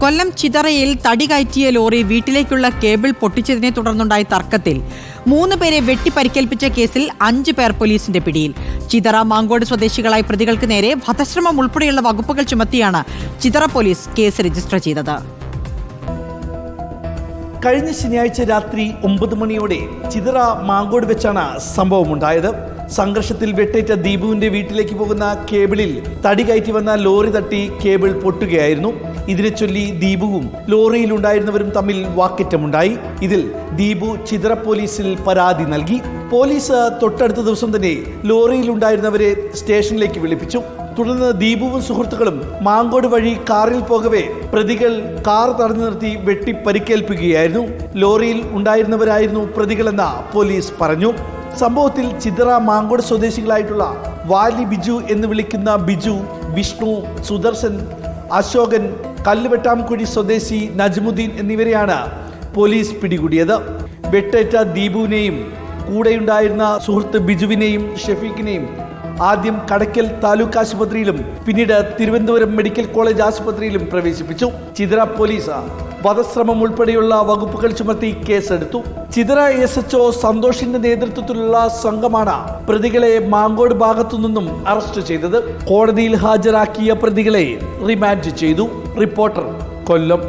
കൊല്ലം ചിതറയിൽ തടി കയറ്റിയ ലോറി വീട്ടിലേക്കുള്ള കേബിൾ പൊട്ടിച്ചതിനെ തുടർന്നുണ്ടായ തർക്കത്തിൽ മൂന്ന് പേരെ വെട്ടിപ്പരിക്കേൽപ്പിച്ച കേസിൽ അഞ്ച് പേർ പോലീസിന്റെ പിടിയിൽ. ചിതറ മാങ്കോട് സ്വദേശികളായ പ്രതികൾക്ക് നേരെ വധശ്രമം ഉൾപ്പെടെയുള്ള വകുപ്പുകൾ ചുമത്തിയാണ് ചിതറ പോലീസ് കേസ് രജിസ്റ്റർ ചെയ്തത്. കഴിഞ്ഞ ശനിയാഴ്ച രാത്രി ഒമ്പത് മണിയോടെ ചിതറ മാങ്കോട് വെച്ചാണ് സംഭവമുണ്ടായത്. സംഘർഷത്തിൽ വെട്ടേറ്റ ദീപുവിന്റെ വീട്ടിലേക്ക് പോകുന്ന കേബിളിൽ തടി കയറ്റി വന്ന ലോറി തട്ടി കേബിൾ പൊട്ടുകയായിരുന്നു. ഇതിനെ ചൊല്ലി ദീപുവും ലോറിയിലുണ്ടായിരുന്നവരും തമ്മിൽ വാക്കേറ്റമുണ്ടായി. ഇതിൽ ദീപു ചിതറ പോലീസിൽ പരാതി നൽകി. പോലീസ് തൊട്ടടുത്ത ദിവസം തന്നെ ലോറിയിലുണ്ടായിരുന്നവരെ സ്റ്റേഷനിലേക്ക് വിളിപ്പിച്ചു. തുടർന്ന് ദീപുവും സുഹൃത്തുക്കളും മാങ്കോട് വഴി കാറിൽ പോകവേ പ്രതികൾ കാർ തടഞ്ഞു നിർത്തി വെട്ടി പരിക്കേൽപ്പിക്കുകയായിരുന്നു ലോറിയിൽ ഉണ്ടായിരുന്നവരായിരുന്നു പ്രതികളെന്ന് പോലീസ് പറഞ്ഞു. സംഭവത്തിൽ ചിതറ മാങ്കോട് സ്വദേശികളായിട്ടുള്ള വാലി ബിജു എന്ന് വിളിക്കുന്ന ബിജു വിഷ്ണു സുദർശൻ അശോകൻ കല്ലുവെട്ടാംകുഴി സ്വദേശി നജ്മുദ്ദീൻ എന്നിവരെയാണ് പോലീസ് പിടികൂടിയത്. വെട്ടേറ്റ ദീപുവിനെയും കൂടെയുണ്ടായിരുന്ന സുഹൃത്ത് ബിജുവിനെയും ഷെഫീഖിനെയും ആദ്യം കടക്കൽ താലൂക്ക് ആശുപത്രിയിലും പിന്നീട് തിരുവനന്തപുരം മെഡിക്കൽ കോളേജ് ആശുപത്രിയിലും പ്രവേശിപ്പിച്ചു. ചിതറ പോലീസ് വധശ്രമം ഉൾപ്പെടെയുള്ള വകുപ്പുകൾ ചുമത്തി കേസെടുത്തു. ചിതറ എസ് എച്ച് ഒ സന്തോഷിന്റെ നേതൃത്വത്തിലുള്ള സംഘമാണ് പ്രതികളെ മാങ്കോട് ഭാഗത്തു നിന്നും അറസ്റ്റ് ചെയ്തത്. കോടതിയിൽ ഹാജരാക്കിയ പ്രതികളെ റിമാൻഡ് ചെയ്തു. റിപ്പോർട്ടർ കൊല്ലം.